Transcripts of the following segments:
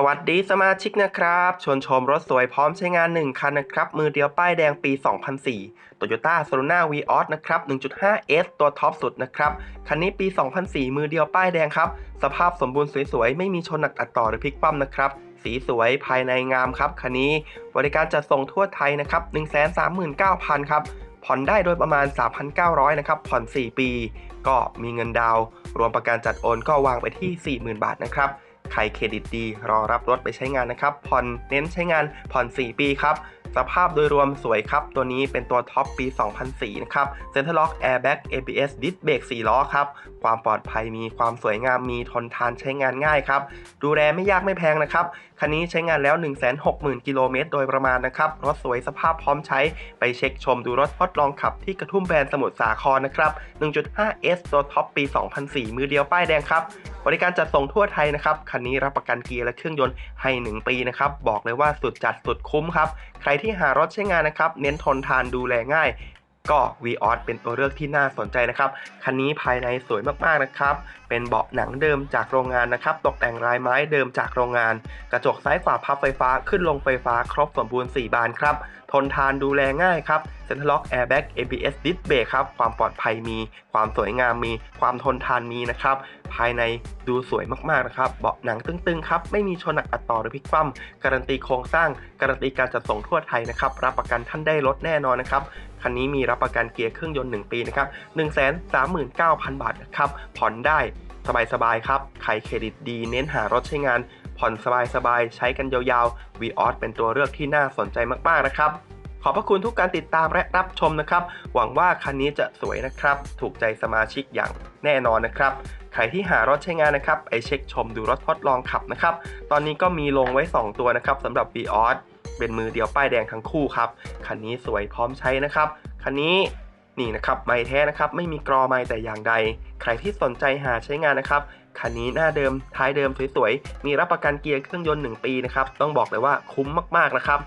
สวัสดีสมาชิกนะครับ ชวนชมรถสวยพร้อมใช้งาน 1 คันนะครับ มือเดียวป้ายแดงปี 2004 Toyota s o l u n a Vios นะครับ 1.5S ตัวท็อปสุดนะครับ คันนี้ปี 2004 มือเดียวป้ายแดงครับ สภาพสมบูรณ์สวยๆ ไม่มีชนหนักอัดต่อหรือพลิกคว่ำนะครับสีสวยภายในงามครับ คันนี้บริการจัดส่งทั่วไทยนะครับ 139,000 ครับ ผ่อนได้โดยประมาณ 3,900 นะครับ ผ่อน 4 ปี ก็มีเงินดาว รวมประกันจัดโอนก็วางไปที่ 40,000 บาทนะครับ ใครเครดิตดีรอรับรถไปใช้งานนะครับผ่อนเน้นใช้งานผ่อน 4 ปีครับสภาพโดยรวมสวยครับ ตัวนี้เป็นตัวท็อปปี 2004 นะครับ Center Lock Airbag ABS Disc Brake 4 ล้อครับ ความปลอดภัยมีความสวยงามมีทนทานใช้งานง่ายครับ ดูแลไม่ยากไม่แพงนะครับ คันนี้ใช้งานแล้ว 160,000 กิโลเมตรโดยประมาณนะครับ รถสวยสภาพพร้อมใช้ไปเช็คชมดูรถทดลองขับที่กระทุ่มแบรนด์สมุทรสาครนะครับ 1.5S ตัวท็อปปี 2004 มือเดียวป้ายแดงครับ บริการจัดส่งทั่วไทยนะครับ คันนี้รับประกันเกียร์และเครื่องยนต์ให้ 1 ปีนะครับ บอกเลยว่าสุดจัดสุดคุ้มครับ ใครที่หารถใช้งานนะครับ เน้นทนทานดูแลง่าย ก็ v ีออเป็นตัวเลือกที่น่าสนใจนะครับ คันนี้ภายในสวยมากๆนะครับ เป็นเบาะหนังเดิมจากโรงงานนะครับ ตกแต่งลายไม้เดิมจากโรงงาน กระจกซ้ายขวาพับไฟฟ้าขึ้นลงไฟฟ้าครบสมบูรณ์ 4 บานครับ ทนทานดูแลง่ายครับเซ็นทรัลล็อกแอร์แบ็ก ABS Disc Brake ครับ ความปลอดภัยมี ความสวยงามมี ความทนทานมีนะครับ ภายในดูสวยมากๆนะครับ เบาะหนังตึงๆครับ ไม่มีชนหนักอัดต่อหรือพลิกคว่ำการันตีโครงสร้าง การันตีการจัดส่งทั่วไทยนะครับ รับประกันท่านได้รถแน่นอนนะครับคันนี้มีรับประกันเกียร์เครื่องยนต์ 1 ปีนะครับ 139,000 บาทนะครับ ผ่อนได้ สบายๆครับใครเครดิตดี เน้นหารถใช้งาน ผ่อนสบายๆ ใช้กันยาวๆ v ีออเป็นตัวเลือกที่น่าสนใจมากๆนะครับ ขอบพระคุณทุกการติดตามและรับชมนะครับ หวังว่าคันนี้จะสวยนะครับ ถูกใจสมาชิกอย่างแน่นอนนะครับใครที่หารถใช้งานนะครับไปเช็คชมดูรถทดลองขับนะครับ ตอนนี้ก็มีลงไว้ 2 ตัวนะครับสำหรับ v ีออเป็นมือเดียวป้ายแดงทั้งคู่ครับคันนี้สวยพร้อมใช้นะครับคันนี้ นี่นะครับไม้แท้นะครับไม่มีกรอไม้แต่อย่างใด ใครที่สนใจหาใช้งานนะครับคันนี้หน้าเดิมท้ายเดิมสวยๆ มีรับประกันเกียร์เครื่องยนต์ 1 ปีนะครับ ต้องบอกเลยว่าคุ้มมากๆนะครับ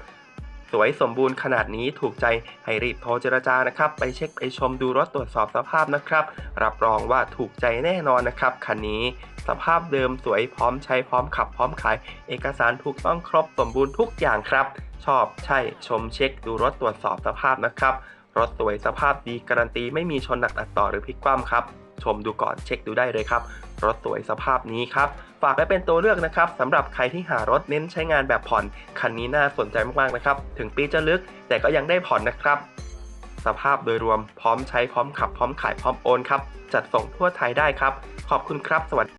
สวยสมบูรณ์ขนาดนี้ถูกใจให้รีบโทรเจรจานะครับ ไปเช็คไปชมดูรถตรวจสอบสภาพนะครับ รับรองว่าถูกใจแน่นอนนะครับคันนี้สภาพเดิมสวยพร้อมใช้พร้อมขับพร้อมขาย เอกสารถูกต้องครบสมบูรณ์ทุกอย่างครับ ชอบใช่ชมเช็คดูรถตรวจสอบสภาพนะครับ รถสวยสภาพดีการันตีไม่มีชนหนักอัดต่อหรือพลิกคว่ำครับ ชมดูก่อนเช็คดูได้เลยครับ รถสวยสภาพนี้ครับ ฝากไว้เป็นตัวเลือกนะครับสำหรับใครที่หารถเน้นใช้งานแบบผ่อน คันนี้น่าสนใจมากๆนะครับ ถึงปีจะลึกแต่ก็ยังได้ผ่อนนะครับ สภาพโดยรวมพร้อมใช้พร้อมขับ พร้อมขายพร้อมโอนครับ จัดส่งทั่วไทยได้ครับ ขอบคุณครับสวัสดี